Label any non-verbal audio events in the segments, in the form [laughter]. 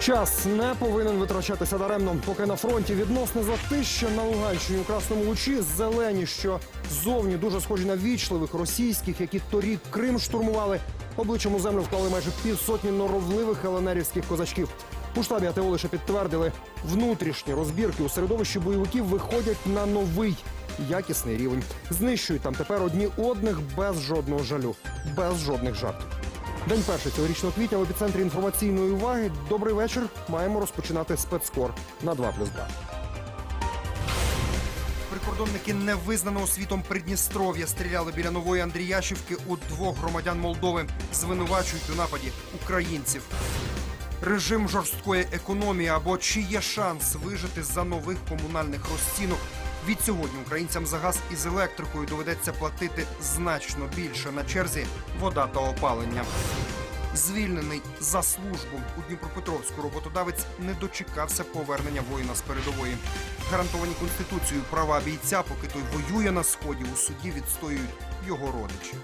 Час не повинен витрачатися даремно, поки на фронті відносне затища на Луганщині у красному лучі зелені, що зовні дуже схожі на вічливих російських, які торік Крим штурмували. Обличчям у землю вклали майже півсотні норовливих еленерівських козачків. У штабі АТО лише підтвердили, внутрішні розбірки у середовищі бойовиків виходять на новий якісний рівень. Знищують там тепер одні одних без жодного жалю, без жодних жартів. День перший цьогорічного квітня в епіцентрі інформаційної уваги. Добрий вечір. Маємо розпочинати спецкор на 2 плюс 2. Прикордонники невизнаного світом Придністров'я стріляли біля нової Андріяшівки у двох громадян Молдови. Звинувачують у нападі українців. Режим жорсткої економії або чи є шанс вижити за нових комунальних розцінок. Від сьогодні українцям за газ із електрикою доведеться платити значно більше на черзі вода та опалення. Звільнений за службу у Дніпропетровську роботодавець не дочекався повернення воїна з передової. Гарантовані конституцією права бійця, поки той воює на сході, у суді відстоюють його родичі.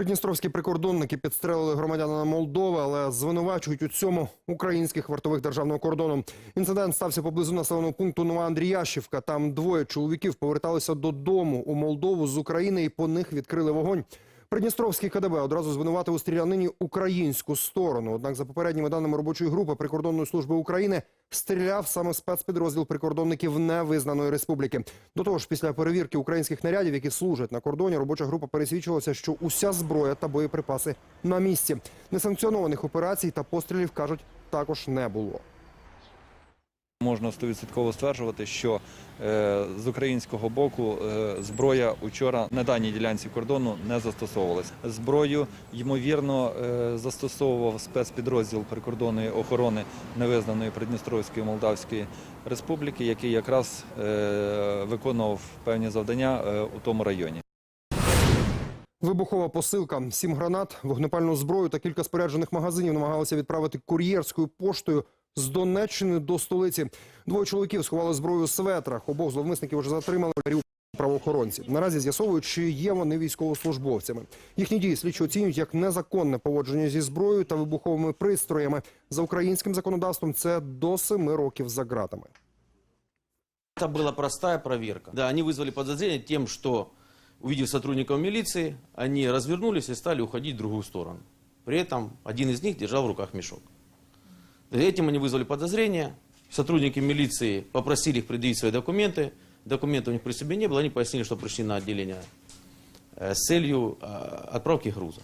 Придністровські прикордонники підстрелили громадянина Молдови, але звинувачують у цьому українських вартових державного кордону. Інцидент стався поблизу населеного пункту Нова Андріяшівка. Там двоє чоловіків поверталися додому у Молдову з України і по них відкрили вогонь. Придністровський КДБ одразу звинуватив у стрілянині українську сторону. Однак, за попередніми даними робочої групи прикордонної служби України, стріляв саме спецпідрозділ прикордонників невизнаної республіки. До того ж, після перевірки українських нарядів, які служать на кордоні, робоча група пересвідчилася, що уся зброя та боєприпаси на місці. Несанкціонованих операцій та пострілів кажуть також не було. Можна стовідсотково стверджувати, що е, з українського боку е, зброя учора на даній ділянці кордону не застосовувалася. Зброю, ймовірно, е, застосовував спецпідрозділ прикордонної охорони невизнаної Придністровської Молдавської Республіки, який якраз виконував певні завдання у тому районі. Вибухова посилка, сім гранат, вогнепальну зброю та кілька споряджених магазинів намагалися відправити кур'єрською поштою з Донеччини до столиці. Двоє чоловіків сховали зброю у светрах. Обох зловмисників вже затримали у правоохоронці. Наразі з'ясовують, чи є вони військовослужбовцями. Їхні дії слідчі оцінюють як незаконне поводження зі зброєю та вибуховими пристроями. За українським законодавством це до семи років за ґратами. Это была простая проверка. Да, они вызвали подозрение тем, что, увидев сотрудников милиции, они развернулись и стали уходить в другую сторону. При этом один из них держал в руках мешок. Этим они вызвали подозрение. Сотрудники милиции попросили их предъявить свои документы. Документов у них при себе не было. Они пояснили, что пришли на отделение э, с целью э, отправки груза.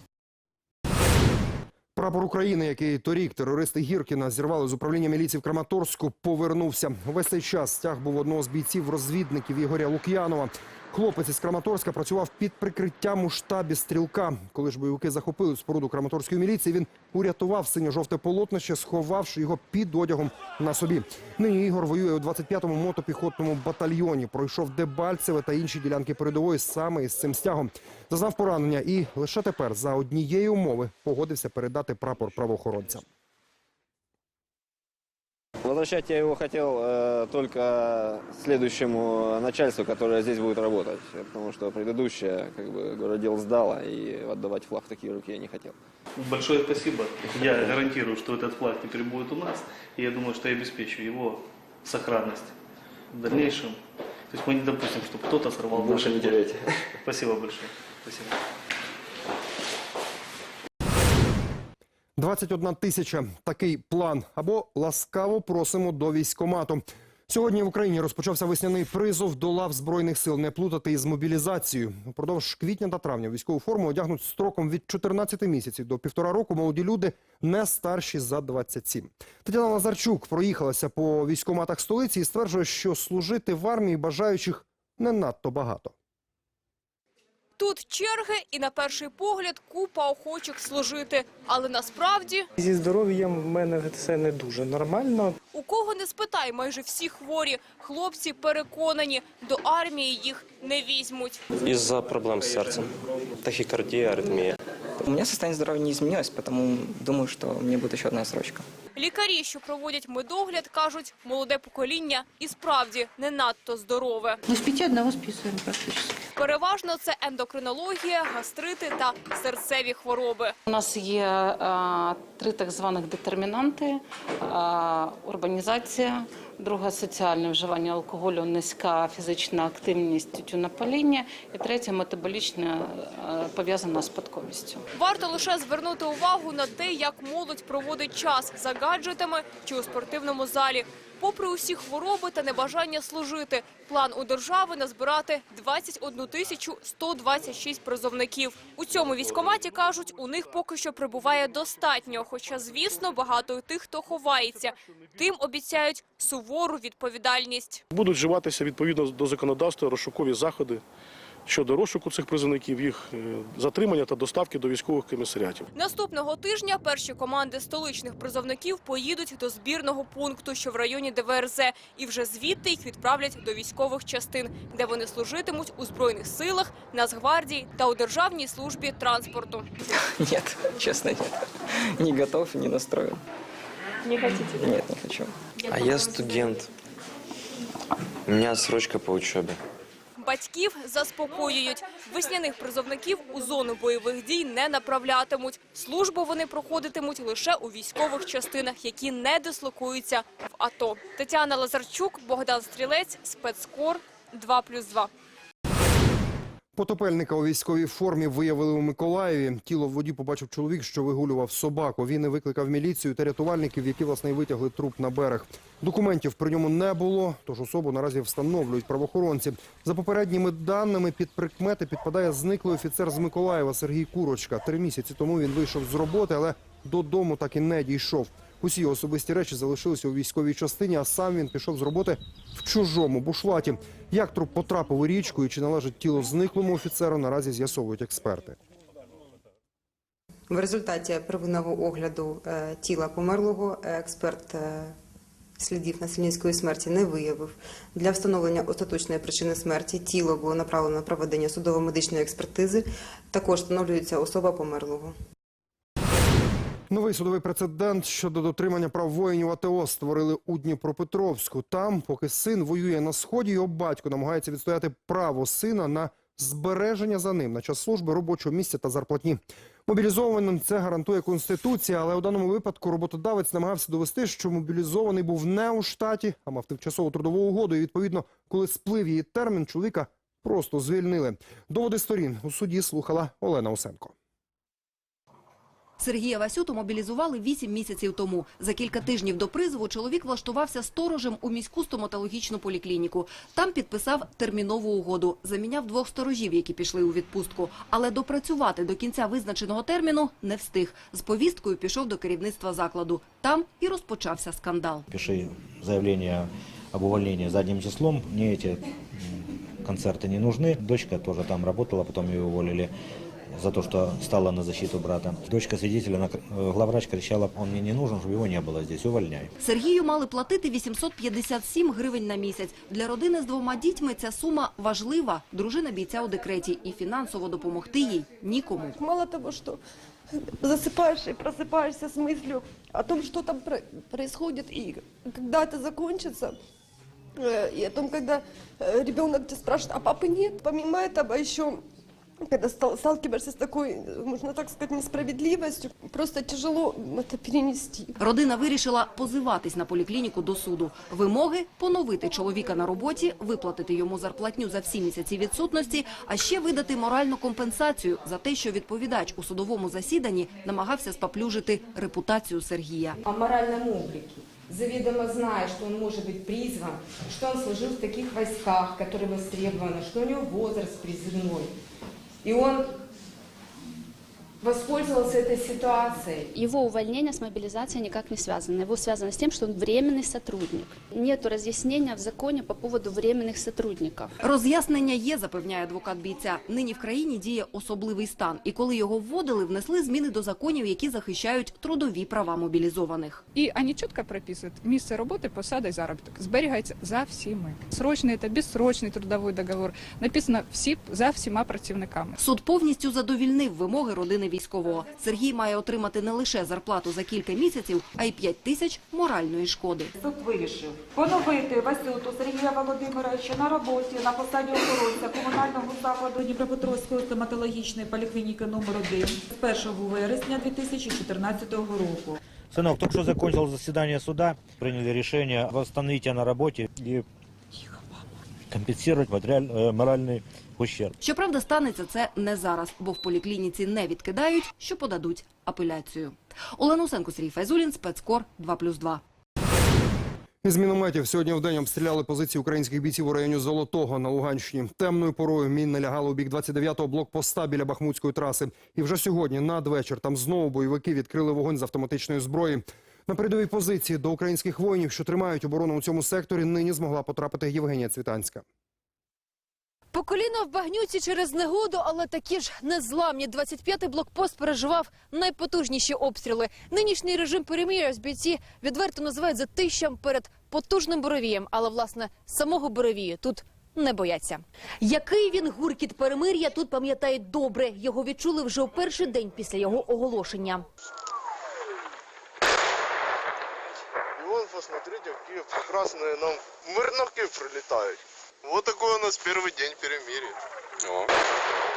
Прапор України, який торік терористи Гіркіна зірвали з управління міліції в Краматорську, повернувся. Весь цей час стяг був одного з бійців розвідників Ігоря Лук'янова. Хлопець із Краматорська працював під прикриттям у штабі стрілка. Коли ж бойовики захопили споруду Краматорської міліції, він урятував синьо-жовте полотнище, сховавши його під одягом на собі. Нині Ігор воює у 25-му мотопіхотному батальйоні. Пройшов Дебальцеве та інші ділянки передової саме із цим стягом. Зазнав поранення і лише тепер за однієї умови погодився передати прапор правоохоронцям. Возвращать я его хотел э, только следующему начальству, которое здесь будет работать, потому что предыдущее как бы городел сдало, и отдавать флаг в такие руки я не хотел. Большое спасибо. Я гарантирую, что этот флаг теперь будет у нас. И я думаю, что я обеспечу его сохранность в дальнейшем. То есть мы не допустим, чтобы кто-то сорвал Больше наши не теряйте. Спасибо большое. Спасибо. 21 тисяча такий план. Або ласкаво просимо до військкомату. Сьогодні в Україні розпочався весняний призов до лав збройних сил. Не плутати із мобілізацією. Упродовж квітня та травня військову форму одягнуть строком від 14 місяців до півтора року. Молоді люди не старші за 27. Тетяна Лазарчук проїхалася по військкоматах столиці і стверджує, що служити в армії бажаючих не надто багато. Тут черги і на перший погляд купа охочих служити. Але насправді Зі здоров'ям в мене все не дуже нормально. у кого не спитай, майже всі хворі. Хлопці переконані, до армії їх не візьмуть. Из-за проблем с сердцем. Тахикардия, аритмия. У меня состояние здоровья не изменилось, потому думаю, что мне будет еще одна срочка. Лікарі, що проводять медогляд, кажуть, молоде покоління і справді не надто здорове. Мы с пяти одного списываем практически. Переважно це ендокринологія, гастрити та серцеві хвороби. У нас є е, три так званих детермінанти: е, урбанізація, друге соціальне вживання алкоголю, низька фізична активність, тютюнопаління, і третє метаболічне е, пов'язана з спадковістю. Варто лише звернути увагу на те, як молодь проводить час за гаджетами чи у спортивному залі. Попри усі хвороби та небажання служити, план у держави назбирати 21 тисячу 126 призовників. У цьому військкоматі, кажуть, у них поки що прибуває достатньо, хоча, звісно, багато тих, хто ховається. Тим обіцяють сувору відповідальність. Будуть вживатися відповідно до законодавства розшукові заходи щодо розшуку цих призовників, їх е, затримання та доставки до військових комісаріатів. Наступного тижня перші команди столичних призовників поїдуть до збірного пункту, що в районі ДВРЗ, і вже звідти їх відправлять до військових частин, де вони служитимуть у збройних силах, Нацгвардії та у державній службі транспорту. Нет, честно, нет. Не готов, не настроен. Не хотите? Нет, не хочу. А я студент. У меня срочка по учебе. Батьків заспокоюють. Весняних призовників у зону бойових дій не направлятимуть. Службу вони проходитимуть лише у військових частинах, які не дислокуються в АТО. Тетяна Лазарчук, Богдан Стрілець, спецкор 2+,2. Потопельника у військовій формі виявили у Миколаєві. Тіло в воді побачив чоловік, що вигулював собаку. Він і викликав міліцію та рятувальників, які власне витягли труп на берег. Документів при ньому не було, тож особу наразі встановлюють правоохоронці. За попередніми даними, під прикмети підпадає зниклий офіцер з Миколаєва Сергій Курочка. Три місяці тому він вийшов з роботи, але додому так і не дійшов. Усі особисті речі залишилися у військовій частині, а сам він пішов з роботи в чужому бушлаті. Як труп потрапив у річку і чи належить тіло зниклому офіцеру, наразі з'ясовують експерти. В результаті первинного огляду е, тіла померлого е, експерт е, слідів насильницької смерті не виявив. Для встановлення остаточної причини смерті тіло було направлено на проведення судово-медичної експертизи. Також встановлюється особа померлого. Новий судовий прецедент щодо дотримання прав воїнів АТО створили у Дніпропетровську. Там, поки син воює на сході, його батько намагається відстояти право сина на збереження за ним на час служби робочого місця та зарплатні. Мобілізованим це гарантує конституція, але у даному випадку роботодавець намагався довести, що мобілізований був не у штаті, а мав тимчасову трудову угоду. І відповідно, коли сплив її термін, чоловіка просто звільнили. Доводи сторін у суді слухала Олена Усенко. Сергія Васюту мобілізували 8 місяців тому. За кілька тижнів до призову чоловік влаштувався сторожем у міську стоматологічну поліклініку. Там підписав термінову угоду. Заміняв двох сторожів, які пішли у відпустку. Але допрацювати до кінця визначеного терміну не встиг. З повісткою пішов до керівництва закладу. Там і розпочався скандал. Пиши заявление об увольнении задним числом. Мне эти м, концерты не нужны. Дочка тоже там работала, потом ее уволили за то, что стала на защиту брата. Дочка свидетеля, она кр- э, главврач кричала, он мне не нужен, чтобы его не было здесь, увольняй. Сергію мали платити 857 гривень на місяць. Для родини з двома дітьми ця сума важлива. Дружина бійця у декреті і фінансово допомогти їй нікому. Мало того, что засыпаешь и просыпаешься с мыслью о том, что там про- происходит и когда это закончится, э, и о том, когда э, ребенок тебя спрашивает, а папы нет. Помимо этого еще когда стал- сталкиваешься с такой, э, можно так сказать, несправедливостью, просто тяжело это перенести. Родина вирішила позиватись на поліклініку до суду. Вимоги – поновити чоловіка на роботі, виплатити йому зарплатню за всі місяці відсутності, а ще видати моральну компенсацію за те, що відповідач у судовому засіданні намагався спаплюжити репутацію Сергія. О моральном облике. Заведомо зная, что он может быть призван, что он служил в таких войсках, которые востребованы, что у него возраст призывной. И он воспользовался этой ситуацией. Его увольнение с мобилизацией никак не связано. Его связано с тем, что он временный сотрудник. Нет разъяснения в законе по поводу временных сотрудников. Роз'яснення є, запевняє адвокат бійця. Нині в країні діє особливий стан. І коли його вводили, внесли зміни до законів, які захищають трудові права мобілізованих. І вони чітко прописують місце роботи, посада і заробіток. Зберігається за всіми. Срочний та безсрочний трудовий договор. Написано всі за всіма працівниками. Суд повністю задовільнив вимоги родини військового. Сергій має отримати не лише зарплату за кілька місяців, а й 5 тисяч моральної шкоди. Суд вирішив поновити Васюту Сергія Володимировича на роботі на посаді охоронця комунального закладу Дніпропетровської стоматологічної поліклініки номер 1 з 1 вересня 2014 року. Сынок, только что закончил заседание суда, приняли решение восстановить тебя на работе и компенсировать материаль- э, моральный ущерб. Щоправда, станеться це не зараз, бо в поліклініці не відкидають, що подадуть апеляцію. Олена Усенко, Сергій Файзулін, спецкор 2+,2. Із мінометів сьогодні вдень обстріляли позиції українських бійців у районі Золотого на Луганщині. Темною порою мін налягало у бік 29-го блокпоста біля Бахмутської траси. І вже сьогодні надвечір там знову бойовики відкрили вогонь з автоматичної зброї. На передовій позиції до українських воїнів, що тримають оборону у цьому секторі, нині змогла потрапити Євгенія Цвітанська. По коліно в багнюці через негоду, але такі ж незламні. 25-й блокпост переживав найпотужніші обстріли. Нинішній режим перемир'я з бійці відверто називають затищем перед потужним боровієм. Але, власне, самого боровію тут не бояться. Який він гуркіт перемир'я тут пам'ятають добре. Його відчули вже у перший день після його оголошення. И вон, посмотрите, какие прекрасные нам мирноки прилетают. Вот такой у нас первый день перемирия.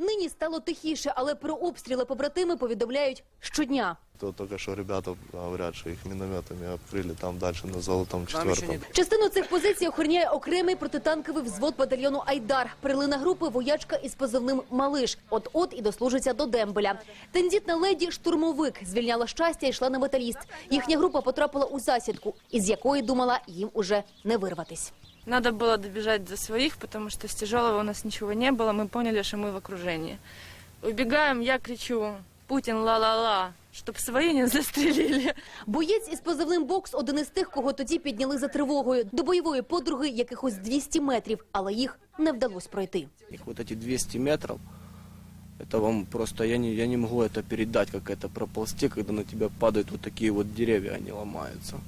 Нині стало тихіше, але про обстріли побратими повідомляють щодня. То только что ребята говорят, что их минометами открыли там дальше на золотом четвертом. Частину цих позицій охороняє окремий протитанковий взвод батальйону Айдар. Прилина групи воячка із позивним Малиш. От от і дослужиться до дембеля. Тендітна леді штурмовик звільняла щастя і йшла на металіст. Їхня група потрапила у засідку, із якої думала їм уже не вирватись. Надо было добежать до своих, потому что с тяжелого у нас ничего не было. Мы поняли, что мы в окружении. Убегаем, я кричу, Путин ла-ла-ла, чтоб свои не застрелили. Боєць із позивним бокс один із тих, кого тоді підняли за тривогою. До бойової подруги якихось 200 метрів, але їх не вдалося пройти. Их вот эти 200 метров, это вам просто, я не, я не могу это передать, как это проползти, когда на тебя падают вот такие вот деревья, они ломаются.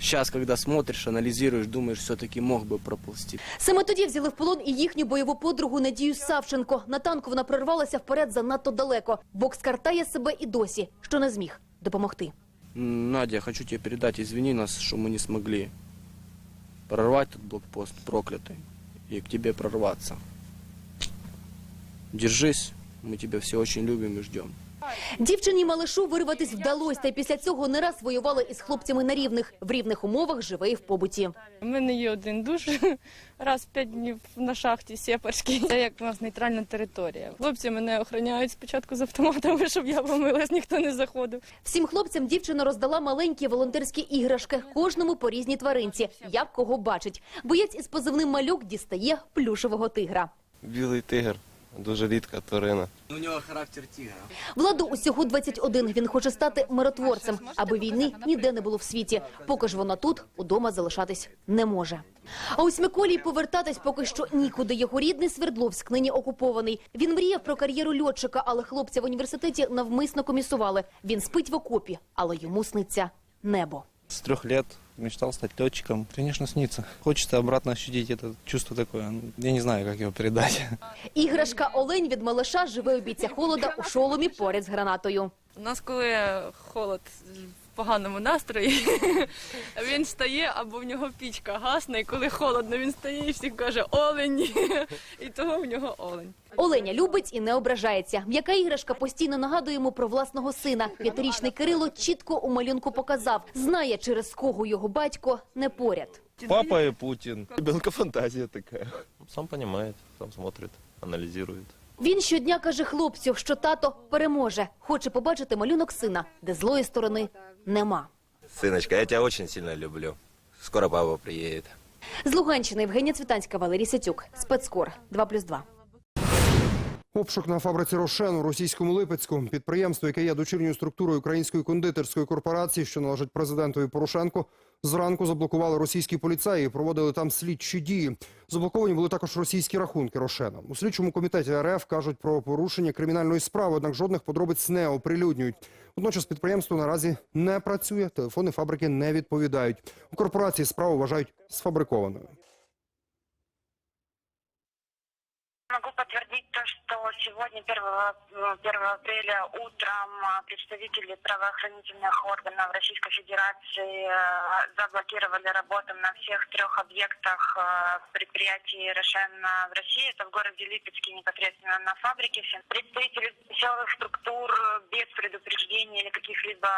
Сейчас, когда смотришь, анализируешь, думаешь, все-таки мог бы проползти. Саме тоді взяли в полон і їхню бойову подругу Надію Савченко. На танку вона прорвалася вперед занадто далеко. Бокс картає себе і досі, що не зміг допомогти. М, Надя, я хочу тебе передать, извини нас, что мы не смогли прорвать этот блокпост проклятый и к тебе прорваться. Держись, мы тебя все очень любим и ждем. Дівчині Малишу вирватись вдалося, та й після цього не раз воювала із хлопцями на рівних. В рівних умовах живе і в побуті. У мене є один душ [laughs] раз в п'ять днів на шахті Сєпарській. Це як у нас нейтральна територія. Хлопці мене охороняють спочатку з автоматами, щоб я помилась, ніхто не заходив. Всім хлопцям дівчина роздала маленькі волонтерські іграшки, кожному по різній тваринці, як кого бачить. Боєць із позивним малюк дістає плюшевого тигра. Білий тигр, дуже рідка тварина. У него характер тигра. Владу усього 21. Він хоче стати миротворцем, аби війни ніде не було в світі. Поки ж вона тут, удома залишатись не може. А ось Миколі повертатись поки що нікуди. Його рідний Свердловськ нині окупований. Він мріяв про кар'єру льотчика, але хлопця в університеті навмисно комісували. Він спить в окопі, але йому сниться небо. С трех лет мечтал стать летчиком. Конечно, снится. Хочется обратно ощутить это чувство такое. Я не знаю, как его передать. Іграшка Олень від малиша живе у бійця холода у шоломі поряд з гранатою. У нас, коли холод поганому настрої, [laughs] він стає або в нього пічка гасне, і коли холодно, він стає і всіх каже олені. [laughs] І того в нього олень. Оленя любить і не ображається. М'яка іграшка постійно нагадує йому про власного сина. П'ятирічний Кирило чітко у малюнку показав. Знає, через кого його батько не поряд. Папа и Путин. Ребенка фантазия такая. Сам понимает, сам смотрит, анализирует. Він щодня каже хлопцю, що тато переможе. Хоче побачити малюнок сина, де злої сторони нема. Синочка, я тебе очень сильно люблю. Скоро папа приїде. З Луганщини Євгенія Цвітанська, Валерій Сятюк, Спецкор 2+,2. Обшук на фабриці «Рошен» у російському Липецьку. Підприємство, яке є дочірньою структурою української кондитерської корпорації, що належить президентові Порошенку, зранку заблокували російські поліцеї і проводили там слідчі дії. Заблоковані були також російські рахунки «Рошена». У слідчому комітеті РФ кажуть про порушення кримінальної справи, однак жодних подробиць не оприлюднюють. Водночас підприємство наразі не працює, телефони фабрики не відповідають. У корпорації справу вважають сфабрикованою. Сегодня, 1, ну, 1 апреля, утром а, представители правоохранительных органов Российской Федерации а, заблокировали работу на всех трех объектах а, предприятий РШН в России. Это в городе Липецке, непосредственно на фабрике. Представители силовых структур без предупреждения или каких-либо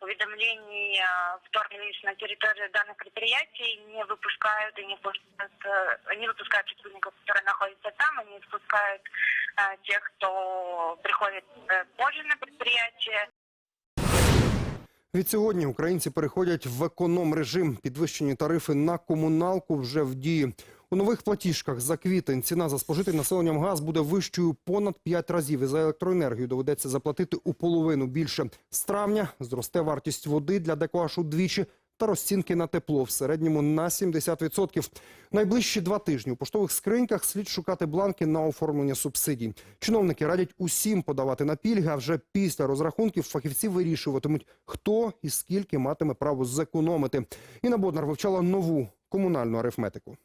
уведомлений вторглись на территорию данных предприятий, не выпускают и не пускают, э, не выпускают сотрудников, которые находятся там, и не впускают э, тех, кто приходит э, позже на предприятие. Відсьогодні українці переходять в економ-режим. Підвищені тарифи на комуналку вже в дії. У нових платіжках за квітень ціна за спожитий населенням газ буде вищою понад 5 разів. І за електроенергію доведеться заплатити у половину більше. З травня зросте вартість води для декого аж удвічі та розцінки на тепло в середньому на 70%. Найближчі два тижні у поштових скриньках слід шукати бланки на оформлення субсидій. Чиновники радять усім подавати на пільги, а вже після розрахунків фахівці вирішуватимуть, хто і скільки матиме право зекономити. Інна Боднар вивчала нову комунальну арифметику.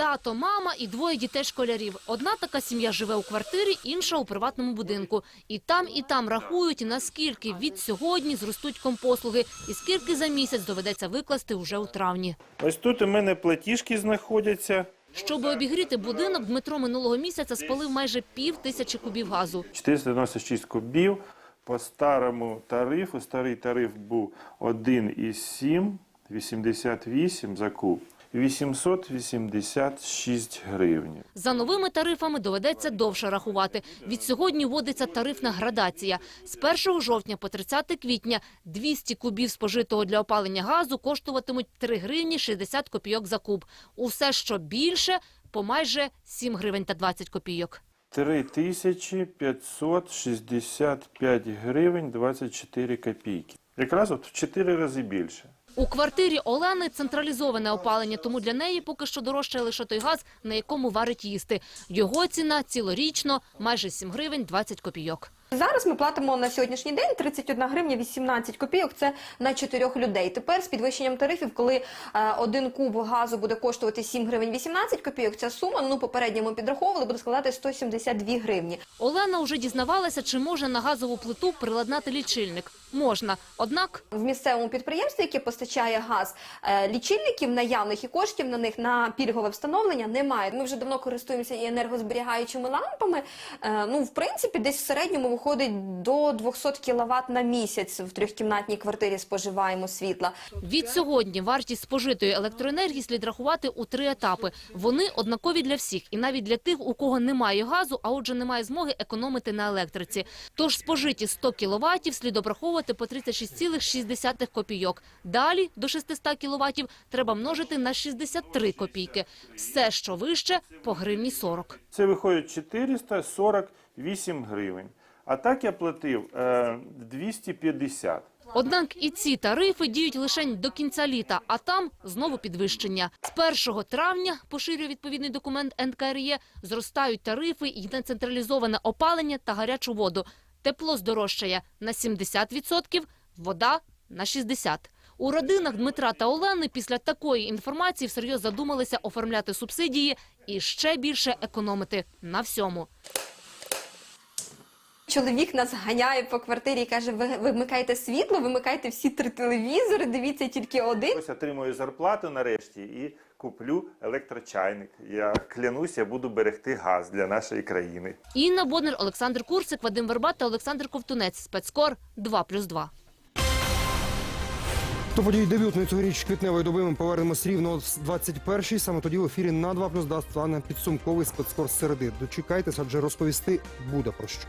Тато, мама і двоє дітей-школярів. Одна така сім'я живе у квартирі, інша у приватному будинку. І там, і там рахують, наскільки від сьогодні зростуть компослуги, і скільки за місяць доведеться викласти уже у травні. Ось тут у мене платіжки знаходяться. Щоб обігріти будинок, Дмитро минулого місяця спалив майже пів тисячі кубів газу. 496 кубів. По старому тарифу, старий тариф був 1,7, 88 за куб. 886 гривень. За новими тарифами доведеться довше рахувати. Від сьогодні вводиться тарифна градація. З 1 жовтня по 30 квітня 200 кубів спожитого для опалення газу коштуватимуть 3 гривні 60 копійок за куб. Усе, що більше, по майже 7 гривень та 20 копійок. 3565 гривень 24 копійки. Якраз от в 4 рази більше. У квартирі Олени централізоване опалення, тому для неї поки що дорожчає лише той газ, на якому варить їсти. Його ціна цілорічно майже 7 гривень 20 копійок. Зараз ми платимо на сьогоднішній день 31 гривня 18 копійок. Це на чотирьох людей. Тепер з підвищенням тарифів, коли е, один куб газу буде коштувати 7 гривень 18 копійок, ця сума, ну попередньо ми підраховували, буде складати 172 гривні. Олена вже дізнавалася, чи можна на газову плиту приладнати лічильник. Можна, однак В місцевому підприємстві, яке постачає газ, е, лічильників наявних і коштів на них на пільгове встановлення немає. Ми вже давно користуємося і енергозберігаючими лампами. Е, Ну, в принципі, десь в середньому виходить до 200 кВт на місяць в трьохкімнатній квартирі споживаємо світла. Від сьогодні вартість спожитої електроенергії слід рахувати у три етапи. Вони однакові для всіх, і навіть для тих, у кого немає газу, а отже немає змоги економити на електриці. Тож спожиті 100 кВт слід обраховувати по 36,6 копійок. Далі до 600 кВт треба множити на 63 копійки. Все, що вище, по гривні 40. Це виходить 448 гривень. А так я платив е, 250. Однак і ці тарифи діють лише до кінця літа, а там знову підвищення. З 1 травня, поширює відповідний документ НКРЄ, зростають тарифи і на централізоване опалення та гарячу воду. Тепло здорожчає на 70%, вода – на 60%. У родинах Дмитра та Олени після такої інформації всерйоз задумалися оформляти субсидії і ще більше економити на всьому. Чоловік нас ганяє по квартирі і каже: ви вимикайте світло, вимикайте всі три телевізори, дивіться тільки один. Ось отримую зарплату нарешті і куплю електрочайник. Я клянуся, буду берегти газ для нашої країни. Інна Боднер, Олександр Курсик, Вадим Вербат та Олександр Ковтунець. Спецкор 2+,2. До подій дебютної цьогоріч квітневої доби ми повернемось рівно з 21-й. Саме тоді в ефірі на 2 плюс дасть стане підсумковий спецкор середи. Дочекайтеся, адже розповісти буде про що.